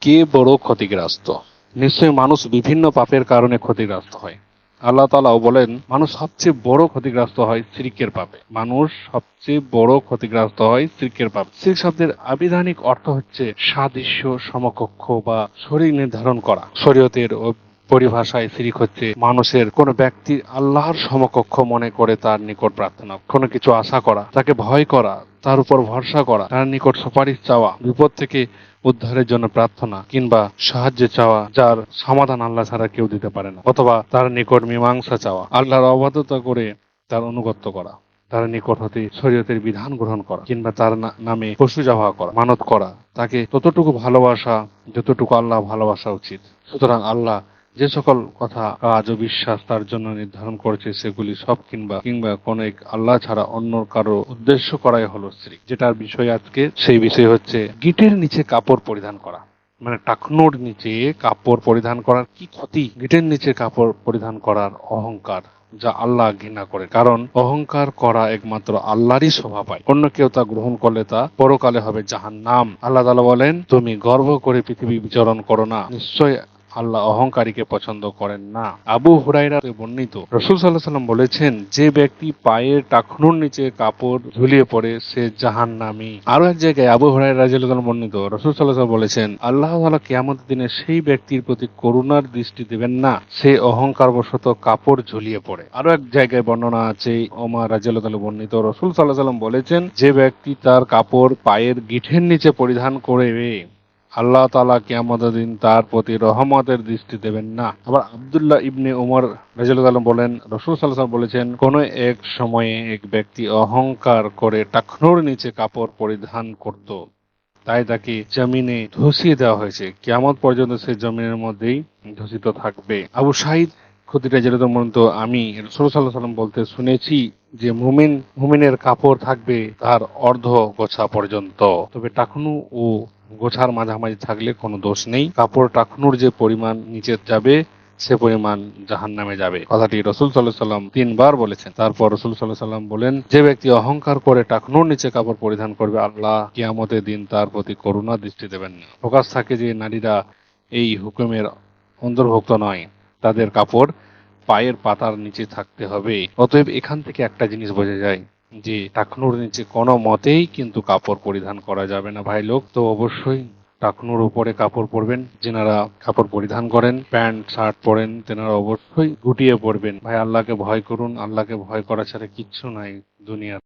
কে বড় ক্ষতিগ্রস্ত? নিশ্চয়ই মানুষ বিভিন্ন পাপের কারণে ক্ষতিগ্রস্ত হয়। আল্লাহ তালাও বলেন, মানুষ সবচেয়ে বড় ক্ষতিগ্রস্ত হয় সিরিকের পাপে। মানুষ সবচেয়ে বড় ক্ষতিগ্রস্ত হয় সিরিকের পাপে। সিরিক শব্দের আবিধানিক অর্থ হচ্ছে সাদৃশ্য, সমকক্ষ বা শরীর নির্ধারণ করা। শরীয়তের পরিভাষায় সিরিক হচ্ছে, মানুষের কোন ব্যক্তি আল্লাহর সমকক্ষ মনে করে তার নিকট প্রার্থনা। কোনো কিছু আশা করা, তাকে ভয় করা, তার উপর ভরসা করা, তার নিকট সুপারিশ চাওয়া, বিপদ থেকে উদ্ধারের জন্য প্রার্থনা কিংবা সাহায্য চাওয়া, যার সমাধান আল্লাহ ছাড়া কেউ দিতে পারে না, অথবা তার নিকট মীমাংসা চাওয়া, আল্লাহর অবাধ্যতা করে তার অনুগত্য করা, তার নিকট হতে শরীয়তের বিধান গ্রহণ করা, কিংবা তার নামে পশু জবাহ করা, মানত করা, তাকে ততটুকু ভালোবাসা, যতটুকু আল্লাহ ভালোবাসা উচিত। সুতরাং আল্লাহ যে সকল কথা কাজ ও বিশ্বাস তার জন্য নির্ধারণ করেছে সেগুলি সব কিংবা কিংবা কোন এক আল্লাহ ছাড়া অন্য কারও উদ্দেশ্য করাই হলো স্ত্রী যেটার বিষয় আজকে সেই বিষয় হচ্ছে গিটের নিচে কাপড় পরিধান করা। মানে টাকনোর নিচে কাপড় পরিধান করার কি ক্ষতি? গিটের নিচে কাপড় পরিধান করার অহংকার যা আল্লাহ ঘৃণা করে। কারণ অহংকার করা একমাত্র আল্লাহরই শোভা পায়। অন্য কেউ তা গ্রহণ করলে তা পরকালে হবে জাহান নাম আল্লাহ তালা বলেন, তুমি গর্ব করে পৃথিবী বিচরণ করো না। নিশ্চয় আল্লাহ অহংকারীকে পছন্দ করেন না। আবু হুরাইরা বর্ণিত, রসুল সাল্লাহ সাল্লাম বলেছেন, যে ব্যক্তি পায়ের টাকনুর নিচে কাপড় ঝুলিয়ে পড়ে, সে জাহান নামি আরও এক জায়গায় আবু হুরাই রাজিয়াল বর্ণিত, রসুল সাল্লাহ বলেছেন, আল্লাহ তালা কিয়ামত দিনে সেই ব্যক্তির প্রতি করুণার দৃষ্টি দেবেন না, সে অহংকার বশত কাপড় ঝুলিয়ে পড়ে। আরও এক জায়গায় বর্ণনা আছে ওমা রাজিয়াল বর্ণিত, রসুল সাল্লাহ সাল্লাম বলেছেন, যে ব্যক্তি তার কাপড় পায়ের গিঠের নিচে পরিধান করে আল্লাহ তালা কিয়ামত দিন তার প্রতি রহমতের দৃষ্টি দেবেন না। আবার আব্দুল্লাহ ইবনে উমর রাজিয়াল্লাহ বলেন, রসুল সাল্লাহ বলেছেন, কোন এক সময়ে এক ব্যক্তি অহংকার করে টাকনোর নিচে কাপড় পরিধান করত। তাই তাকে জমিনে ধসিয়ে দেওয়া হয়েছে। কিয়ামত পর্যন্ত সে জমিনের মধ্যেই ধসিত থাকবে। আবু সাইদ ক্ষতিটা যেটা মূলত আমি রসুল সাল্লাহ সাল্লাম বলতে শুনেছি যে মুমিন, মুমিনের কাপড় থাকবে তার অর্ধ গোছা পর্যন্ত। তবে টাকনু ও গোছার মাঝামাঝি থাকলে কোনো দোষ নেই। কাপড় টাকনুর যে পরিমাণ নিচে যাবে, সে পরিমাণ জাহান নামে যাবে। কথাটি রসুল সাল্লাহ সাল্লাম তিনবার বলেছেন। তারপর রসুল সাল্লাহ সাল্লাম বলেন, যে ব্যক্তি অহংকার করে টাকনুর নিচে কাপড় পরিধান করবে, আল্লাহ কিয়ামতের দিন তার প্রতি করুণা দৃষ্টি দেবেন না। প্রকাশ থাকে যে নারীরা এই হুকুমের অন্তর্ভুক্ত নয়। তাদের কাপড় পায়ের পাতার নিচে থাকতে হবে। অতএব এখান থেকে একটা জিনিস বোঝা যায় যে টাকনুর নিচে কোনো মতেই কিন্তু কাপড় পরিধান করা যাবে না। ভাই, লোক তো অবশ্যই টাকনুর উপরে কাপড় পরবেন, যেনারা কাপড় পরিধান করেন, প্যান্ট, শার্ট পরেন, তেনারা অবশ্যই গুটিয়ে পরবেন। ভাই, আল্লাহকে ভয় করুন, আল্লাহকে ভয় করা ছাড়া কিচ্ছু নাই দুনিয়া